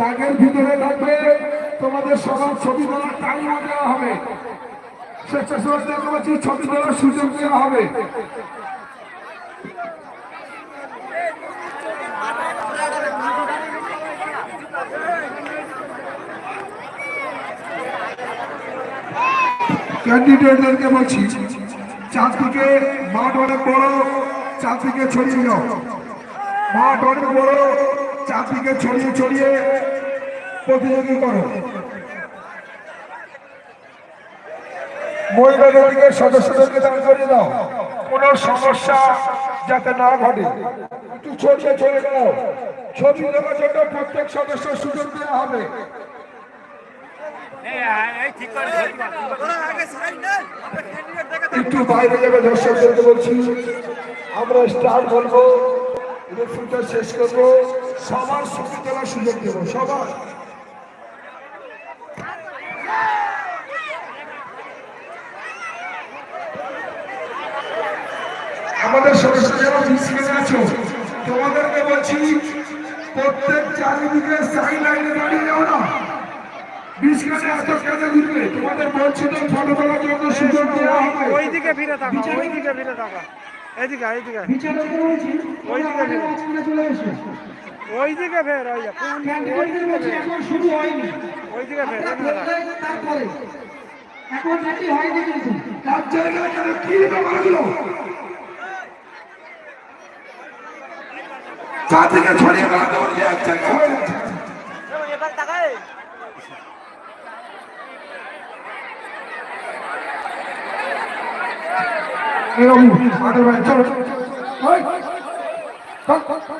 দাগের ভিতরে থাকবে। তোমাদের সবার ছবি তোলার টাইমও দেওয়া হবে। স্বেচ্ছাসেবকদের বলছি ছবি তোলার সুযোগ দেওয়া হবে। ক্যান্ডিডেটদেরকে বলছি, চারদিকে মাঠ অনেক বড়, চারদিকে ছড়িয়ে যাও মাঠ অনেক বড়, চারদিকে ছড়িয়ে ছড়িয়ে প্রতিযোগী করো। মহিলাদের দিকে সদস্যদেরকে দাঁড় করিয়ে দাও। কোনো সমস্যা যাতে না ঘটে। একটু ছড়িয়ে চলে গেল ছবি দেওয়ার জন্য প্রত্যেক সদস্য সুযোগ দেওয়া হবে। একটু বাইরে যাবে দর্শকদেরকে বলছি। আমরা স্টার্ট বলব। রেফুটা শেষ করব। সবার ছবি তোলার সুযোগ দেবো সবার। আমাদের সদস্য যারা আছো তোমাদেরকে বলছি প্রত্যেক চারিদিকে সাই লাইনে দাঁড়িয়ে যাও না। বিশখানে এত কেন ঘুরবে তোমাদের বলছি ফটো তোলার জন্য সুযোগ দেওয়া হবে। ওইদিকে ফিরে থাকা ওইদিকে ফিরে থাকা। এদিকে এইদিকে। ওইদিকে ফিরে। চলে এসো। ওইদিকে ফের ওইদিকে ফের এখন হয়নি কিন্তু। তার জায়গায় কি ব্যাপারগুলো থেকে ছড়িয়ে বেড়াতে বলছি এক জায়গায় চলো চল।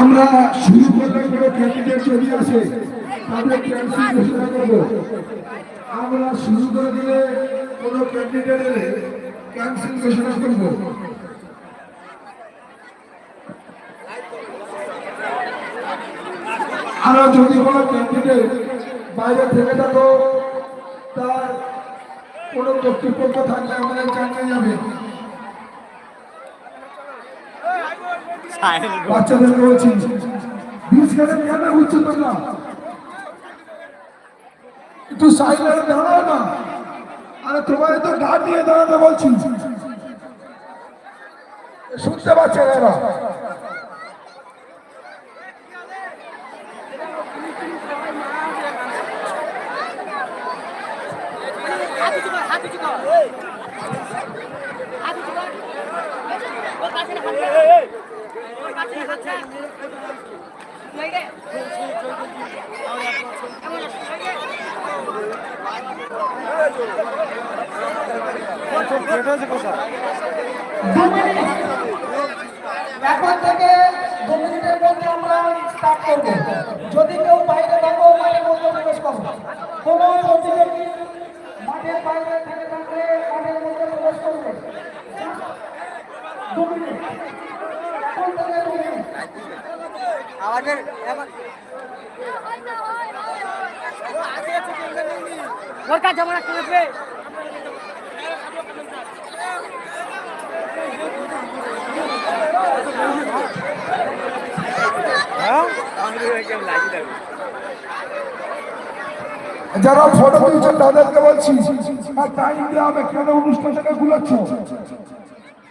আমরা শুরু করলে কোনো? ক্যান্ডিডেট যদি আসে তাদের ক্যান্সেল করব। আমরা শুরু করে দিলে কোনো ক্যান্ডিডেট এলে ক্যান্সেল ঘোষণা করব। আর যদি কোনো ক্যান্ডিডেট বাইরে থেকে থাকো, তার কোনো কর্তৃপক্ষ থাকলে আমাদের জানিয়ে যাবে। বাচ্চাদেরকে বলছি বিষ খেলে কেন উঠছো তোমরা একটু সাইডে দাঁড়াও না আরে তোমার তো গার্ড নিয়ে দাঁড়াতে বলছি শুনতে পাচ্ছে না কোথায় দু মিনিট এখন মধ্যে যদি কেউ বাইরে থাকো মাঠের মধ্যে প্রবেশ করো কোনো মাঠের বাইরে থেকে থাকলে মাঠের মধ্যে প্রবেশ করবে দু মিনিট এখন থেকে দু মিনিট আমাদের হ্যাঁ লাগিয়ে দেবে যারা ফটো তুলছেন তাদেরকে বলছি আর টাইম দেওয়া হবে কেন অনুষ্ঠানটাকে গুলাচ্ছ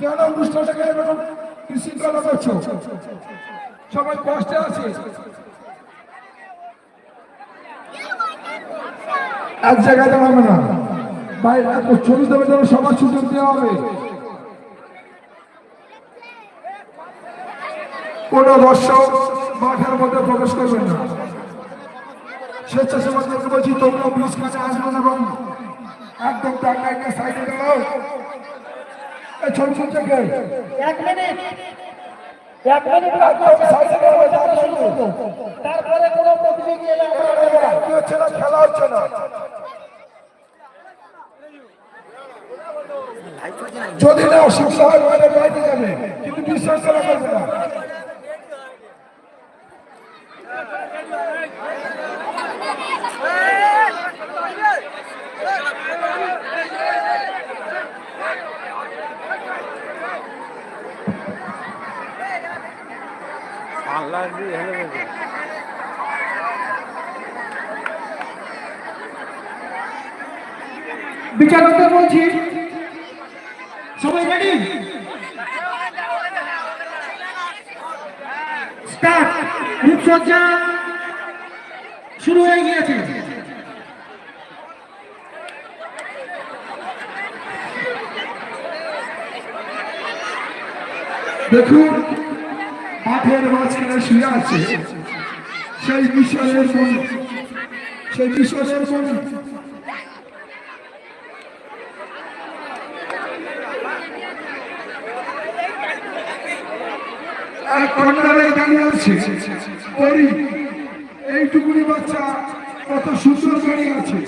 কেন অনুষ্ঠানটাকে এরকম বিশৃঙ্খলা করছ? সবাই কষ্টে আছে। এক জায়গায় দাঁড়াবে না। বাইরে এত ছবি দেবে যেন সবার সুযোগ দেওয়া হবে। কোন দর্শক মাঠের মধ্যে প্রবেশ করবেন না। স্বেচ্ছাসেবকদেরকে বলছি তোমরা ব্রিজ কাছে আসবেন এবং একদম লাইনের সাইডে দাঁড়াও। ছোট ছোট এক মিনিট। এক মিনিট রাখতে হবে সাইডে শুরু। তারপরে কোনো প্রতিযোগী এলে আমরা কি হচ্ছে না খেলা হচ্ছে না। যদি না অসুবিধা হয় মানে বাইরে যাবে। কিন্তু বিশ্বাস করা যাবে না আল্লাহ দিয়ে হেলে গেছে বিচারকদের বলছি সবাই রেডি স্টার্ট রূপসজ্জা শুরু হয়ে গিয়েছে। দেখুন সেই মিশরের সেই মিশরের মণি আর কন্যারে আছে। ওই এইটুকুনি বাচ্চা কত সুন্দর দাঁড়িয়ে আছে।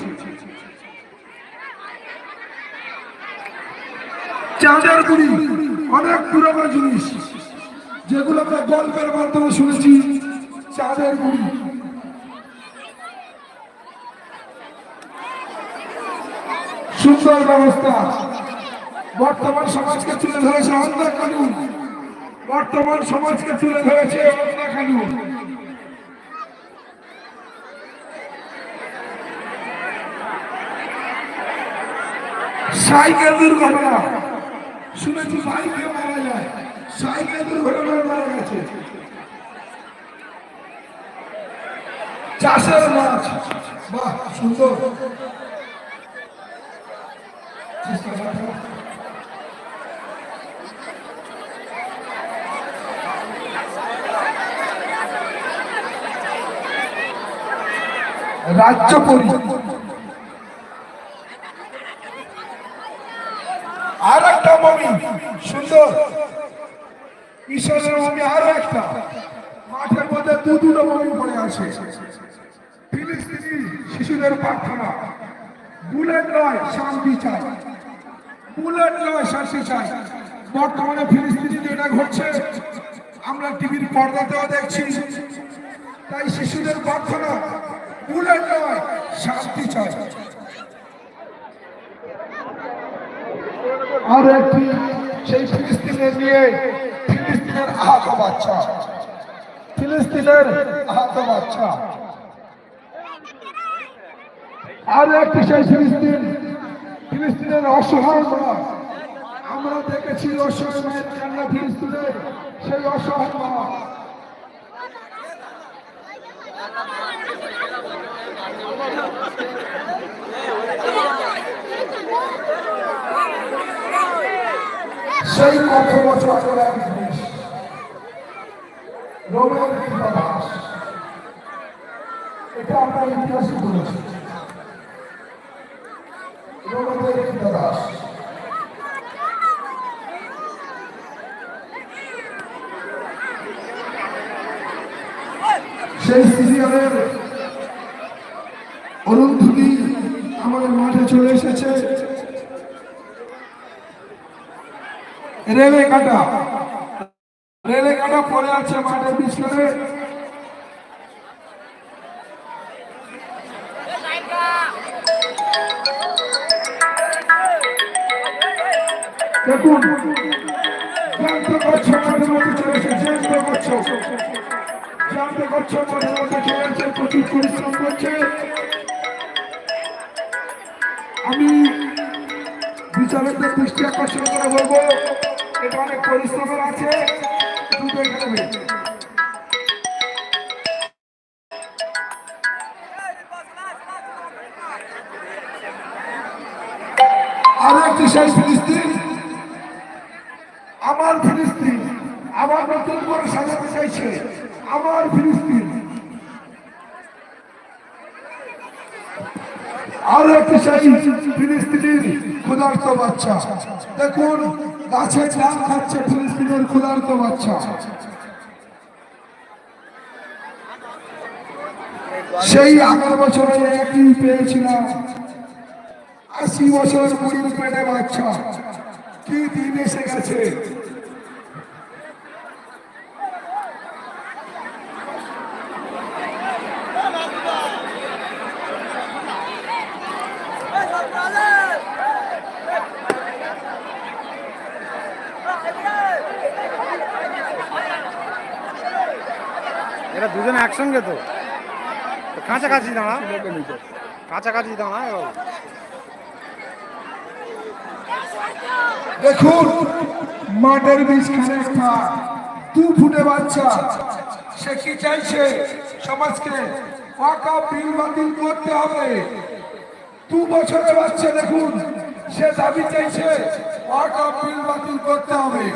চাঁদের গুড়ি, অনেক পুরোনো জিনিস। যেগুলো আমরা গল্পের মাধ্যমে শুনেছি, চাঁদের গুড়ি। সুন্দর ব্যবস্থা। বর্তমান সমাজকে তুলে ধরেছে অন্ধা কানুন বর্তমান সমাজকে তুলে ধরেছে অন্ধা কানুন সাইকেল দুর্ঘটনা। শুনেছি বাইকে মারা যায়। সাইকেল দুর্ঘটনায় মারা গেছে চাষের মাছ। বাহ সুন্দর। রাজ্য পরি। আর একটা মমি সুন্দর। ঈশ্বরের মমি আরও একটা। মাঠের মধ্যে দু দুটো মমি পড়ে আছে। ফিলিস্তিনি শিশুদের প্রার্থনা। বুলেট নয়, শান্তি চাই। বুলেট নয়, শান্তি চাই। বর্তমানে ফিলিস্তিনিতে এটা ঘটছে। আমরা টিভির পর্দাতেও দেখছি। তাই শিশুদের প্রার্থনা, বুলেট নয়, শান্তি চাই। আর একটি সেই ফিলিস্তিনের নিয়ে আহত বাচ্চা ফিলিস্তিনের আহত বাচ্চা আর একটি সেই ফিলিস্তিন, ফিলিস্তিনের অসহায় মা আমরা দেখেছি অসহায় মায়ের কান্না ফিলিস্তিনের, সেই অসহায় মা সেই কত বছর এক জিনিস এটা আমরা ইতিহাসে বলেছি কৃতদাস সেই সিরিয়ালের অরুন্ধতি আমাদের মাঠে চলে এসেছে রেলে কাটা আছে মাঠের পিছনে আমি বিচারকদের দৃষ্টি আকর্ষণ করে বলব এটা অনেক পরিশ্রমের আছে। বাচ্চা। দেখুন, গাছের ডাল খাচ্ছে ফিলিস্তিনের ক্ষুধার্ত বাচ্চা। সেই আগের বছরে একই পেয়েছিলাম। আশি বছর বুড়ির পেটে বাচ্চা। কি দিন এসে গেছে? দুজনে একসঙ্গে তো। কাছাকাছি দাঁড়া। কাছাকাছি দাঁড়া দেখুন, মাঠের বীজখানে একটা দু ফুটে বাচ্চা। সে কি চাইছে? সমাজকে পাকা বিল বাতিল করতে হবে। দু বছরের বাচ্চা দেখুন, সে দাবি চাইছে পাকা বিল বাতিল করতে হবে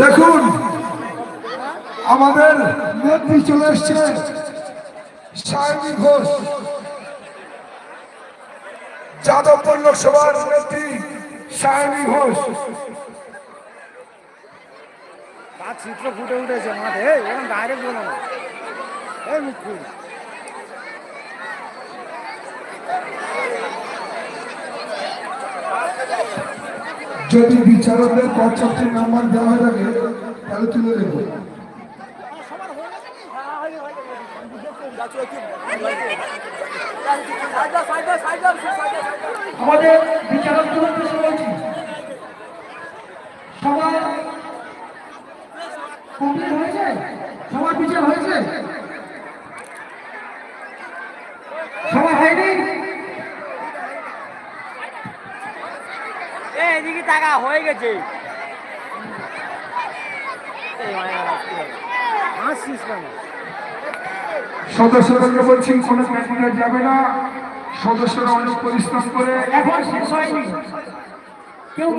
দেখুন আমাদের নেত্রী চলে এসছে। সায়নী ঘোষ। যাদবপুর লোকসভার নেত্রী সায়নী ঘোষ। তার চিত্র ফুটে উঠেছে মাঠে। এই, এরকম ডাইরেক্ট বলো। না এই মুখ যদি বিচারকদের পঁচাত্তর নাম্বার দেওয়া হয়ে থাকে তাহলে তুলে দেবো। আমাদের বলছি সবার হয়েছে? সবার বিচার হয়েছে? সবার হয়নি? এদিকে টাকা হয়ে গেছে। হাসছিস কেন? সদস্যদেরকে বলছি কোনো ক্যান্ডিডেট যাবে না। সদস্যরা অনেক পরিশ্রম করে এখন শেষ হয়নি। কেউ।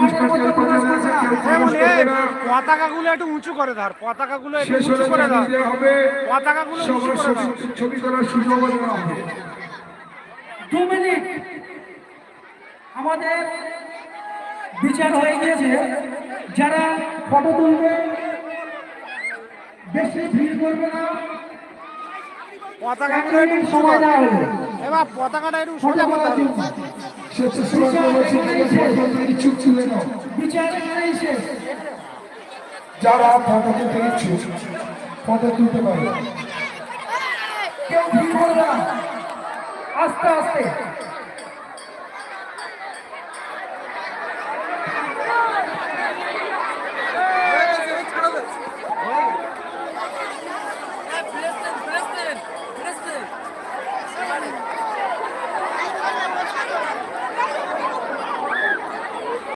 পতাকাগুলো একটু উঁচু করে ধর পতাকাগুলো একটু শেষ উঁচু করে ধর পতাকাগুলো উঁচু করে। ছবি- করার সুযোগ দেওয়া হবে। দু মিনিট। আমাদের বিচার হয়ে গিয়েছে। যারা ফটো তুলবে বেশি ভিড় করবে না। পতাকাগুলো একটু সময় দেওয়া হলো এবার পতাকাটা একটু সোজা করতে হবে যারা ফটো তুলতে ইচ্ছুক ফটো তুলতে পারে কেউ ভিড় করবে আস্তে আস্তে।